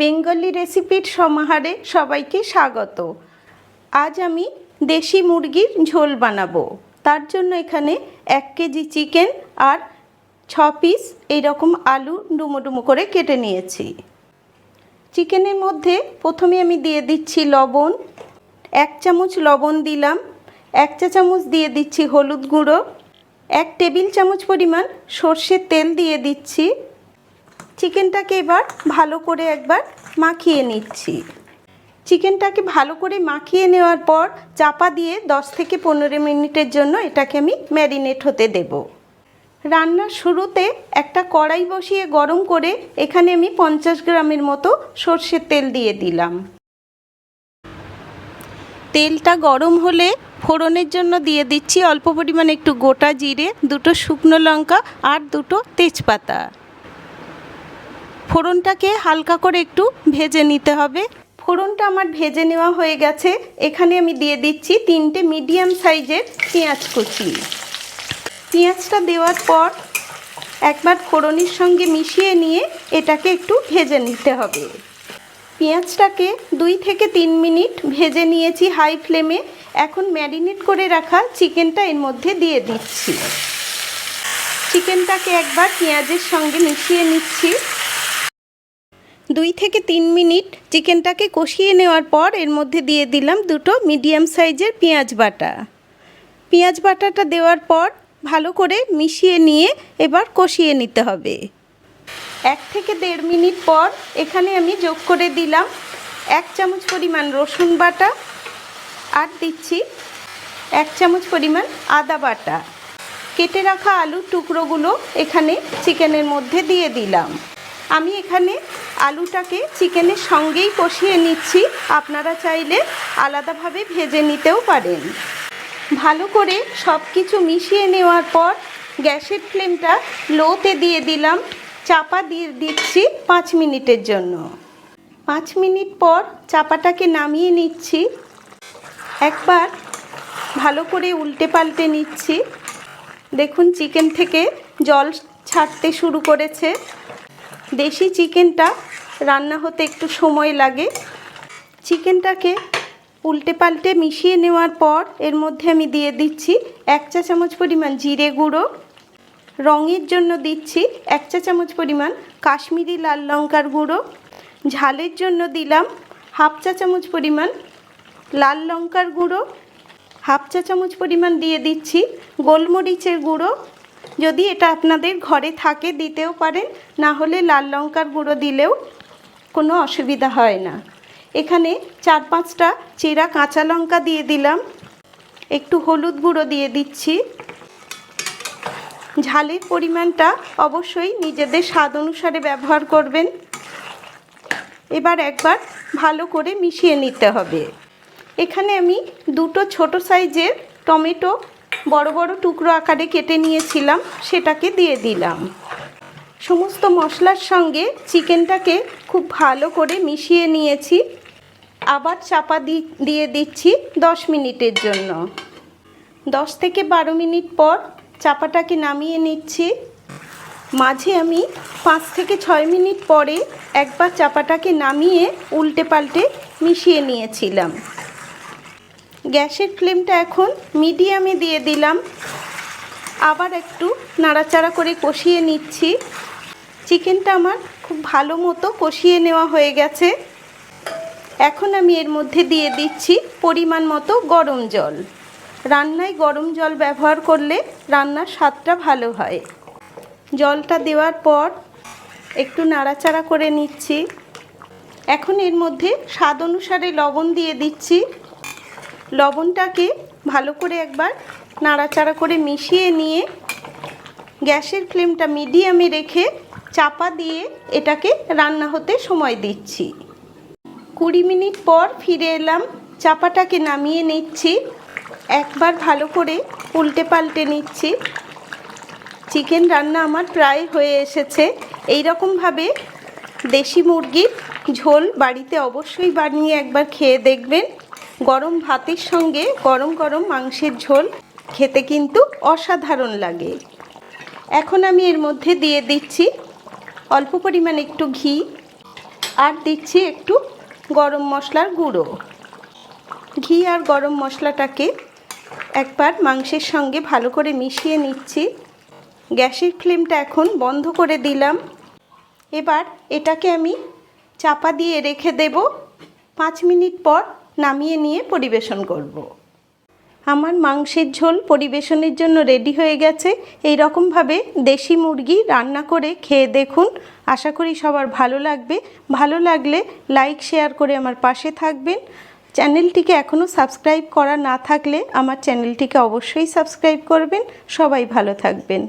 Bengali রেসিপির সমাহারে সবাইকে স্বাগত। আজ আমি দেশি মুরগির ঝোল বানাবো। তার জন্য এখানে এক কেজি চিকেন আর ছ পিস এইরকম আলু ডুমো ডুমো করে কেটে নিয়েছি। চিকেনের মধ্যে প্রথমে আমি দিয়ে দিচ্ছি লবণ। এক চামচ লবণ দিলাম। এক চা চামচ দিয়ে দিচ্ছি হলুদ গুঁড়ো। এক টেবিল চামচ পরিমাণ সর্ষের তেল দিয়ে দিচ্ছি। চিকেনটাকে এবার ভালো করে একবার মাখিয়ে নিচ্ছি। চিকেনটাকে ভালো করে মাখিয়ে নেওয়ার পর চাপা দিয়ে 10 থেকে পনেরো মিনিটের জন্য এটাকে আমি ম্যারিনেট হতে দেব। রান্নার শুরুতে একটা কড়াই বসিয়ে গরম করে এখানে আমি পঞ্চাশ গ্রামের মতো সর্ষের তেল দিয়ে দিলাম। তেলটা গরম হলে ফোড়নের জন্য দিয়ে দিচ্ছি অল্প পরিমাণে একটু গোটা জিরে, দুটো শুকনো লঙ্কা আর দুটো তেজপাতা। ফোড়নটাকে হালকা করে একটু ভেজে নিতে হবে। ফোড়নটা আমার ভেজে নেওয়া হয়ে গেছে। এখানে আমি দিয়ে দিচ্ছি তিনটে মিডিয়াম সাইজের পেঁয়াজ কুচি। পেঁয়াজটা দেওয়ার পর একবার ফোড়নের সঙ্গে মিশিয়ে নিয়ে এটাকে একটু ভেজে নিতে হবে। পেঁয়াজটাকে দুই থেকে তিন মিনিট ভেজে নিয়েছি হাই ফ্লেমে। এখন ম্যারিনেট করে রাখা চিকেনটা এর মধ্যে দিয়ে দিচ্ছি। চিকেনটাকে একবার পেঁয়াজের সঙ্গে মিশিয়ে নিচ্ছি। দুই থেকে তিন মিনিট চিকেনটাকে কষিয়ে নেওয়ার পর এর মধ্যে দিয়ে দিলাম দুটো মিডিয়াম সাইজের পেঁয়াজ বাটা। পেঁয়াজ বাটাটা দেওয়ার পর ভালো করে মিশিয়ে নিয়ে এবার কষিয়ে নিতে হবে। এক থেকে দেড় মিনিট পর এখানে আমি যোগ করে দিলাম এক চামচ পরিমাণ রসুন বাটা আর দিচ্ছি এক চামচ পরিমাণ আদা বাটা। কেটে রাখা আলুর টুকরোগুলো এখানে চিকেনের মধ্যে দিয়ে দিলাম। আমি এখানে আলুটাকে চিকেনের সঙ্গেই কষিয়ে নিচ্ছি। আপনারা চাইলে আলাদাভাবে ভেজে নিতেও পারেন। ভালো করে সব কিছু মিশিয়ে নেওয়ার পর গ্যাসের ফ্লেমটা লোতে দিয়ে দিলাম। চাপা দিয়ে দিচ্ছি পাঁচ মিনিটের জন্য। পাঁচ মিনিট পর চাপাটাকে নামিয়ে নিচ্ছি। একবার ভালো করে উল্টে পাল্টে নিচ্ছি। দেখুন, চিকেন থেকে জল ছাড়তে শুরু করেছে। দেশি চিকেনটা রান্না হতে একটু সময় লাগে। চিকেনটাকে উল্টে পাল্টে মিশিয়ে নেওয়ার পর এর মধ্যে আমি দিয়ে দিচ্ছি এক চা চামচ পরিমাণ জিরে গুঁড়ো। রঙের জন্য দিচ্ছি এক চা চামচ পরিমাণ কাশ্মীরি লাল লঙ্কার গুঁড়ো। ঝালের জন্য দিলাম হাফ চা চামচ পরিমাণ লাল লঙ্কার গুঁড়ো। হাফ চা চামচ পরিমাণ দিয়ে দিচ্ছি গোলমরিচের গুঁড়ো। যদি এটা আপনাদের ঘরে থাকে দিতেও পারেন, না হলে লাল লঙ্কার গুঁড়ো দিলেও কোনো অসুবিধা হয় না। এখানে চার পাঁচটা চেরা কাঁচা লঙ্কা দিয়ে দিলাম। একটু হলুদ গুঁড়ো দিয়ে দিচ্ছি। ঝালের পরিমাণটা অবশ্যই নিজেদের স্বাদ অনুসারে ব্যবহার করবেন। এবার একবার ভালো করে মিশিয়ে নিতে হবে। এখানে আমি দুটো ছোট সাইজের টমেটো বড় বড় টুকরো আকারে কেটে নিয়েছিলাম, সেটাকে দিয়ে দিলাম। সমস্ত মশলার সঙ্গে চিকেনটাকে খুব ভালো করে মিশিয়ে নিয়েছি। আবার চাপা দি- দিয়ে দিচ্ছি দশ মিনিটের জন্য। দশ থেকে বারো মিনিট পর চাপাটাকে নামিয়ে নিচ্ছি। মাঝে আমি পাঁচ থেকে ছয় মিনিট পরে একবার চাপাটাকে নামিয়ে উল্টে পাল্টে মিশিয়ে নিয়েছিলাম। গ্যাসের ফ্লেমটা এখন মিডিয়ামে দিয়ে দিলাম। আবার একটু নাড়াচাড়া করে কষিয়ে নিচ্ছি। চিকেনটা আমার খুব ভালো মতো কষিয়ে নেওয়া হয়ে গেছে। এখন আমি এর মধ্যে দিয়ে দিচ্ছি পরিমাণ মতো গরম জল। রান্নায় গরম জল ব্যবহার করলে রান্নার স্বাদটা ভালো হয়। জলটা দেওয়ার পর একটু নাড়াচাড়া করে নিচ্ছি। এখন এর মধ্যে স্বাদ অনুসারে লবণ দিয়ে দিচ্ছি। লবণটাকে ভালো করে একবার নাড়াচাড়া করে মিশিয়ে নিয়ে গ্যাসের ফ্লেমটা মিডিয়ামে রেখে চাপা দিয়ে এটাকে রান্না হতে সময় দিচ্ছি। কুড়ি মিনিট পর ফিরে এলাম, চাপাটাকে নামিয়ে নিচ্ছি, একবার ভালো করে উল্টে পাল্টে নিচ্ছি। চিকেন রান্না আমার প্রায় হয়ে এসেছে। এই রকমভাবে দেশি মুরগির ঝোল বাড়িতে অবশ্যই বানিয়ে একবার খেয়ে দেখবেন। গরম ভাতের সঙ্গে গরম গরম মাংসের ঝোল খেতে কিন্তু অসাধারণ লাগে। এখন আমি এর মধ্যে দিয়ে দিচ্ছি অল্প পরিমাণ একটু ঘি আর দিচ্ছি একটু গরম মশলার গুঁড়ো। ঘি আর গরম মশলাটাকে একবার মাংসের সঙ্গে ভালো করে মিশিয়ে নিচ্ছি। গ্যাসের ফ্লেমটা এখন বন্ধ করে দিলাম। এবার এটাকে আমি চাপা দিয়ে রেখে দেব। পাঁচ মিনিট পর নামিয়ে নিয়ে পরিবেশন করব। আমার মাংসের ঝোল পরিবেশনের জন্য রেডি হয়ে গেছে। এই রকমভাবে দেশি মুরগি রান্না করে খেয়ে দেখুন। আশা করি সবার ভালো লাগবে। ভালো লাগলে লাইক, শেয়ার করে আমার পাশে থাকবেন। চ্যানেলটিকে এখনও সাবস্ক্রাইব করা না থাকলে আমার চ্যানেলটিকে অবশ্যই সাবস্ক্রাইব করবেন। সবাই ভালো থাকবেন।